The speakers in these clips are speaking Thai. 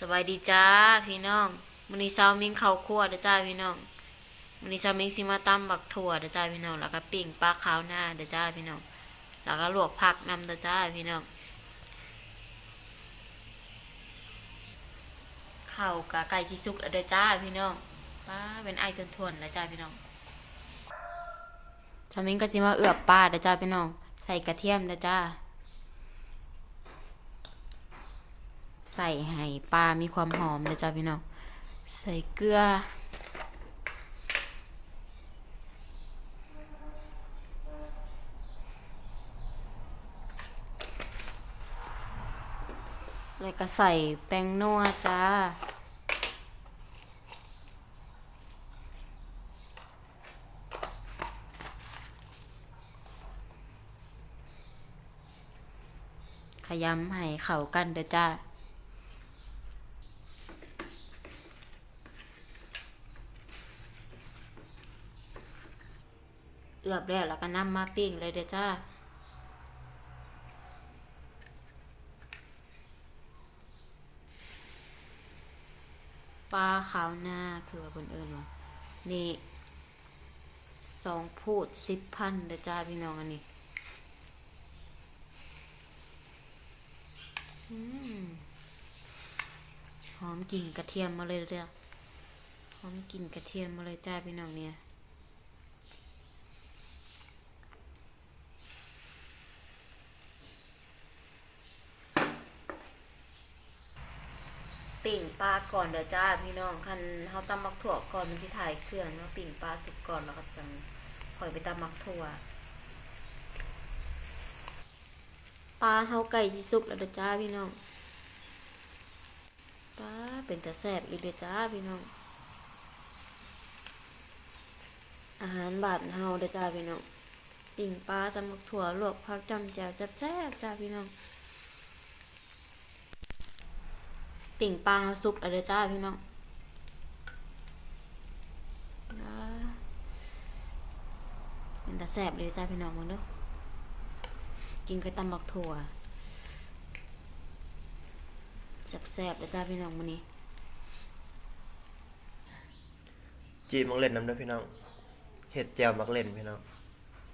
สบายดีจ้าพี่น้องมื้อนี้เช้ามิงข้าวคั่วเด้อจ้าพี่น้องมื้อนี้เช้ามิงสิมาตำบักถั่วเด้อจ้าพี่น้องแล้วก็ปิ้งปลาขาวหน้าเด้อจ้าพี่น้องแล้วก็ลวกผักนำเด้อจ้าพี่น้องข้าวกะไก่ที่สุกแล้วเด้อจ้าพี่น้องป้าเป็นไอ้ทวนๆแล้วจ้าพี่น้องเช้ามิงก็สิมาเอือบปลาเด้อจ้าพี่น้องใส่กระเทียมเด้อจ้า ส่ให้ปลา มีความหอมเลยจ้าพี่น้อง ใส่เกลือ แล้วก็ใส่แป้งนัวจ้าขยำให้เข้ากันเด้อจ้า เอือบแล้วแล้วก็นำมาปิ้งเลยเด้อจ้าปลาขาวหน้าคือว่าคนเอิญว่านี่สองพูดสิบพันเด้อจ้าพี่น้องอันนี้หอมกลิ่นกระเทียมมาเลยเด้อหอมกลิ่นกระเทียมมาเลยจ้าพี่น้องเนี่ย ปิ่งปลาก่อนเด้อจ้าพี่น้องคันเฮาตำมักถั่วก่อนมันสิถ่ายเครื่องเนาะปิ่งปลาสุกก่อนแล้วก็จังคอยไปตำมักถั่วปลาเฮาไก่ที่สุกแล้วเด้อจ้าพี่น้องปลาเป็นแต่แซ่บอีกเด้อจ้าพี่น้องอาหารบาดเฮาเด้อจ้าพี่น้องปิ่งปลาตำมักถั่วลวกผักจำแจ่วแซ่บๆจ้าพี่น้อง ปิ่งปลาสุกแล้วเจ้าพี่น้องอ่าเป็นตาแซ่บเลยจ้าพี่น้องมึงเด้อกินกับตำบักถั่วแซ่บๆเลยจ้าพี่น้องมื้อนี้จีมักเล่นน้ำด้วยพี่น้องเห็ดแจวมักเล่นพี่น้อง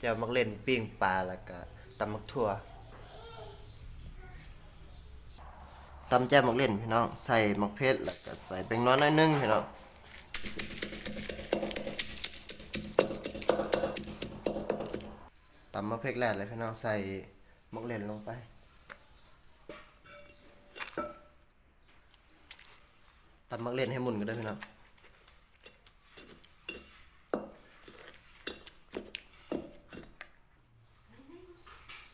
แจวมักเล่นปิ้งปลาแล้วก็ตำมักทั่ว ตำแจวมักเล่นพี่น้อง ใส่มักเพชรแล้วก็ใส่เป็นน้อยน้อยนึงพี่น้องตำมักเพชรแรกเลยพี่น้องใส่มักเล่นลงไป ตำมักเล่นให้หมุนก็ได้พี่น้อง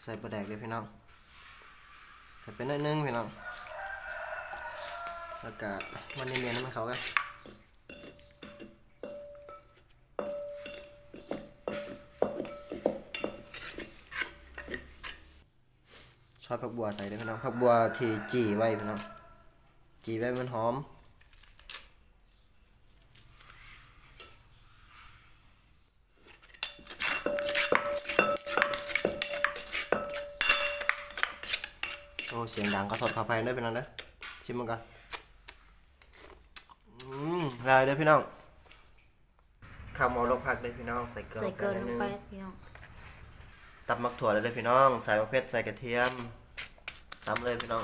ใส่ปลาแดกเลยพี่น้องใส่เป็นน้อยนึงพี่น้อง แล้วก็มันเนียนๆให้มันเขากันชอบผักบัวใส่ด้วยพี่น้องผักบัวที่จีไว้พี่น้องจีไว้มันหอมโอ้เสียงดังก็สดขออภัยด้วยพี่น้องนะชิมมันกัน อืมลายเลยพี่น้องข้าวหมอลกผักเลยพี่น้อง ใส่เกลือใส่เกลือลนิงดนึงไปพี่น้องตับมักถั่วเลยเลยพี่น้อง ใส่มะเขือใส่กระเทียมตำเลยพี่น้อง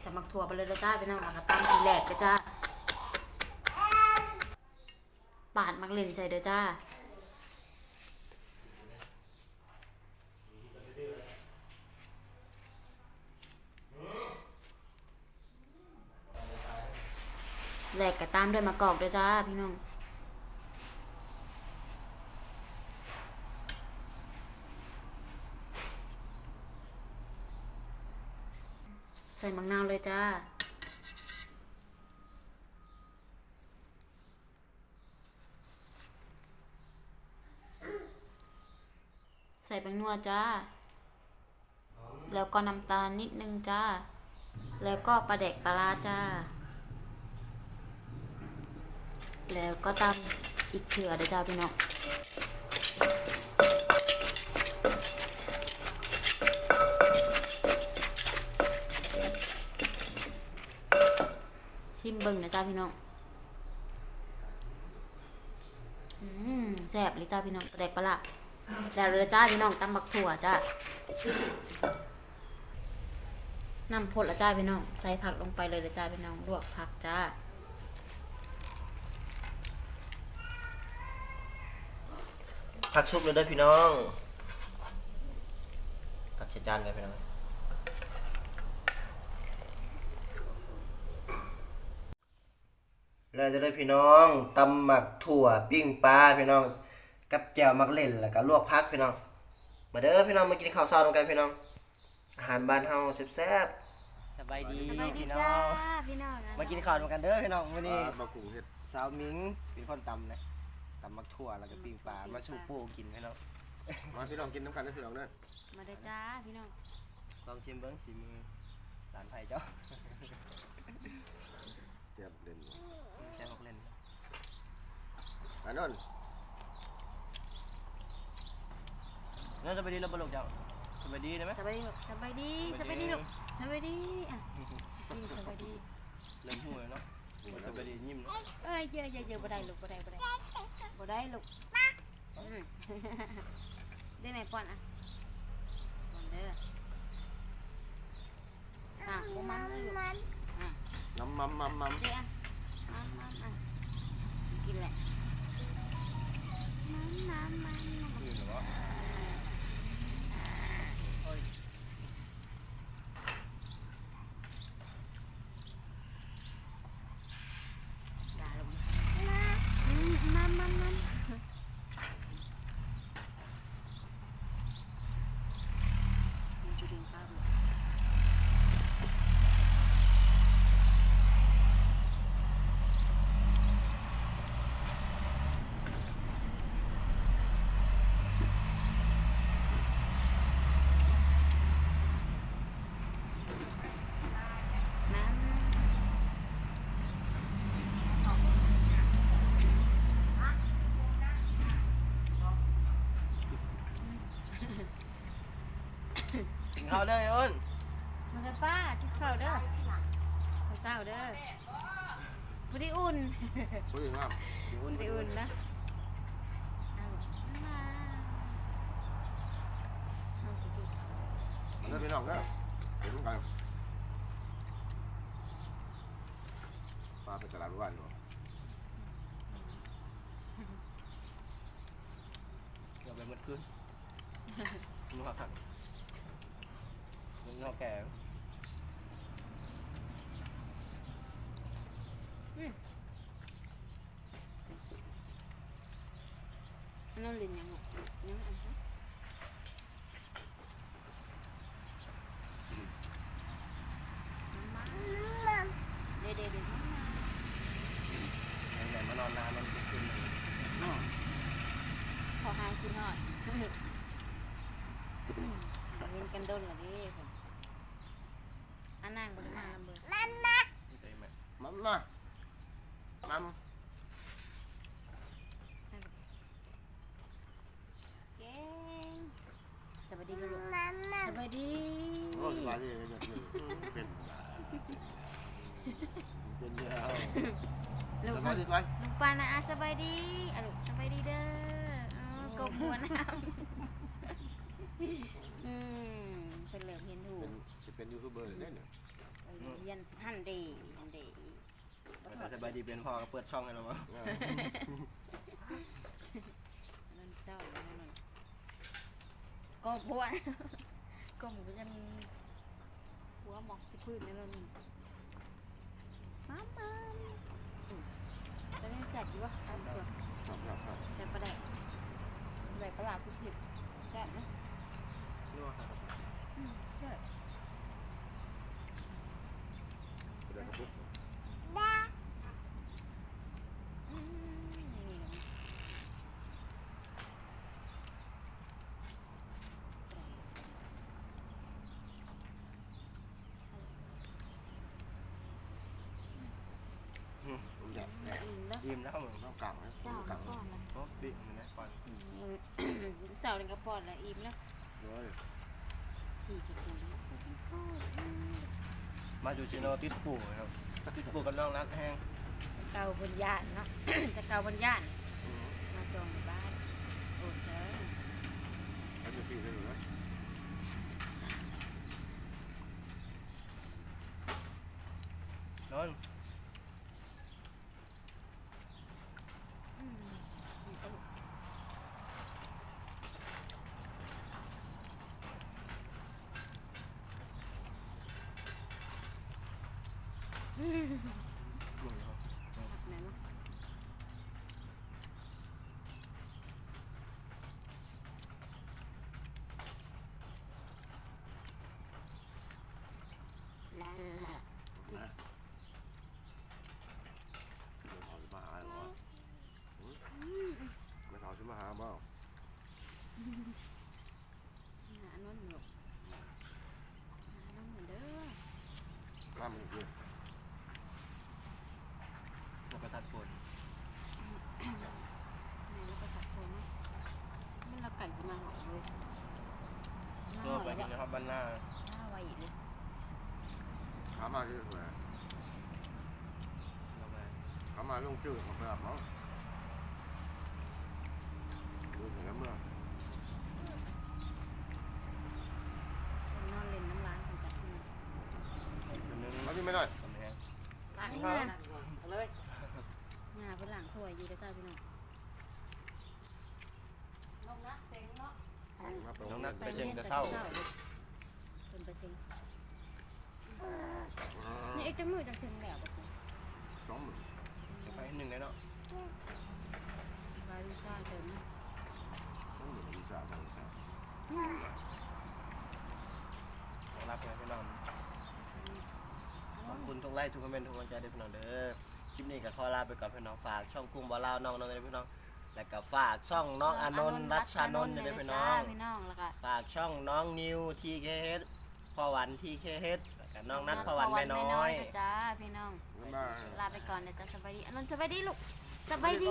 ใส่มักถั่วไปเลยเด้อจ้าพี่น้องแล้วก็ตำทีแรกเด้อจ้าปาดมักเล่นใส่เด้อจ้า แหลกกระตามด้วยมะกอกด้วยจ้าพี่น้องใส่มังนาวเลยจ้า ใส่แป้งนัวจ้า แล้วก็น้ำตาลนิดนึงจ้า แล้วก็ปลาเด็กปลาร้าจ้า แล้วก็ตำอีกเถื่อเด้จ้าพี่น้องชิมเบิ่งนะจ้าพี่น้องแซ่บเลยจ้าพี่น้องแดกปลาแล้วเลยจ้าพี่น้องตำบักถั่วจ้าน้ำพดละจ้าพี่น้อง ใส่ผักลงไปเลยละจ้าพี่น้อง ลวกผักจ้า ผักซุปเลยเด้อพี่น้องตักใส่จานกันพี่น้องแล้วจะได้พี่น้องตำหมักถั่วปิ้งปลาพี่น้อง กับแจ่วมักเล่นแล้วก็ลวกผักพี่น้อง มาเด้อพี่น้องมากินข้าวเช้าด้วยกันพี่น้อง อาหารบ้านเฮาแซ่บๆสบายดีพี่น้องพี่น้องมากินข้าวด้วยกันเด้อพี่น้องวันนี้มากุ้งเห็ดสาวมิงเป็นคนตำนะ ตำมักถั่วแล้วก็ปิ้งปลามาสู่ปูกินพี่น้องมาพี่น้องกินน้ำกันนะพี่น้องเด้อมาเด้อจ้าพี่น้องลองชิมเบิ้งชิมมือหลานไผ่เจ้าเตรียมเล่นแค่พกเล่นอันนั้นนั่นจะไปดีแล้วบลูกเจ้าจะไปดีได้ไหมสบายดีลูกสบายดีสบายดีลูกสบายดีอะกินสบายดีเล่นหัวเนาะจะไปดียิ้มเนาะเอ้ยเยอะเยอะเยอะบ่ได้ลูกบ่ได้บ่ได้ บ่ได้ลูกอืมได้ไหมป้อนอะป้อนเด้ออะบ่มันเลยลูกอะน้ำมัมมัมมัมเด้ออะมันมันอะกินแหละ มันมันมันยืนหรือวะ อย่าลงอืมมันมันมันมันจะดึงป้าลูก น้ำ กิน ข้าวเด้อไอ้อ้นมาเด้อป้ากินข้าวเด้อข้าวเช้าเด้อพอดีอุ่นพูดถึงว่ากินพอุ่นอดีอุ่นนะเอามาเอากินกินอันนั้นพี่น้องเด้อเห็นกันปลาไปตลาดวันเนาะเกือบไปหมดคืนมึงหักหั นอกแก่อันนั่นลินยังหรอกยังอันนั้นเดี๋ยวเดี๋ยวเดี๋ยวมา ไหนๆมานอนนานมันจะคืนหนึ่ง ขอหายกินหน่อยเห็นกันโดนเหรอดิผมอันนั่งบนมาลำเบอร์ ใจไหม มัมมามัม เก่งสวัสดีกันลูกสวัสดี โอ้สบายดี เลยเป็นเป็นเป็นเดียวลูกสบายดีสบายลูกปานะอาสบายดีอะลูกสบายดีเด้ออ๋อกบหัวน้ำอืมเป็นเหลือเห็นถูเป็กนจะเป็นยูทูบเบอร์เลยเนี่ยเอ้ยยันหันดีหันดีแต่สบายดีเป็นพ่อก็เปิดช่องให้เรามั้งนั่นเจ้าแล้วนั่นก็พวก็หมูก็จะมี หัวหมอกสิพื้นในนั่นมามาอืมจะได้แสบอยู่วะครับตัวครับครับครับแต่ประเดี๋ยวใส่ประหลาดผู้ผิดแซ่บนะอืมใช่เดี๋ยวกระปุก อืมอย่างนี้นะอยากแหนอิ่มแล้วยิ้มแล้วมึงต้องกลางนะเจ้าต้องกลางก่อนนะโอ้บิ๊กเห็นไหมก่อนอืมเสาร์หนึ่งกระปอนแล้วอิ่มแล้วเลยสี่จุดศูนย์มาดูชิโนติดปู่ครับอบวกกับน้องนัดแห้งเก่าบนย่านเนาะแต่เก่าบนย่าน อืมมาจองในบ้านโอนเถอะแล้วจะฟรีได้หรือไม่นอน อืมนี่ก็ลูกอื มบวกกับหักแม่เนาะนะเดี๋ยวเขาจะมาหาเหรอไม่เขาจะมาหาเปล่าหาโน้นหยกหาโน้นเหมือนเด้อน้ำมันอยู่ บวกกับตัดฝน แม่แล้วก็ตัดผมมันละไก่จะมาหอมเลยมา ก็ หอม ไป แล้ว กิน ก็ นะครั บบ้านหน้าหน้าไวอีกเลยหามาที่ไหนเรามาหามาลงชื่อของกระดับเนาะดูถึงแล้วเมื่อคนนอนเล่นน้ำร้านของจัดที่เป็นนึงมาที่ไม่ได้ทำแห้งร้านนี้ครับนะเอาเลยงาเป็นหลังสวยอยู่เด้อจ้าพี่น้องลงนะเซ็งเนาะมาไปน้องนัดไปไปเรีเชิยงนแต่แต่เศร้าเช้าเลยเป็ นไปเซ็งอืมนี่ไอ้เจ้ามือจังเซ็งแล้วปะคุณสองหมื่นจะไปให้หนึ่งเลยเนาะวาลิซ่าเติมนะสองหมื่นดีสามสองสามของรับเลยพี่น้องขอบคุณทุกไลค์ทุกคอมเมนต์ทุกกำลังใจด้วยพี่น้องเด้อคลิปนี้ก็ขอลาไปก่อนพี่น้องฝากช่องกุ้งบ่าวลาวน้องน้องเลยพี่น้องแล้วก็ฝากช่องน้องอานนท์รัชชานนท์ด้วยพี่น้องพี่น้องแล้วก็ฝากช่องน้องนิวทีเคเฮด พ่อหวันทีเคเฮดแล้วก็น้องนัทพ่อหวันแม่น้อยจ้าพี่น้องบ๊ายบายลาไปก่อนนะจ๊ะสบายดีอานนท์สบายดีลูกสบายดี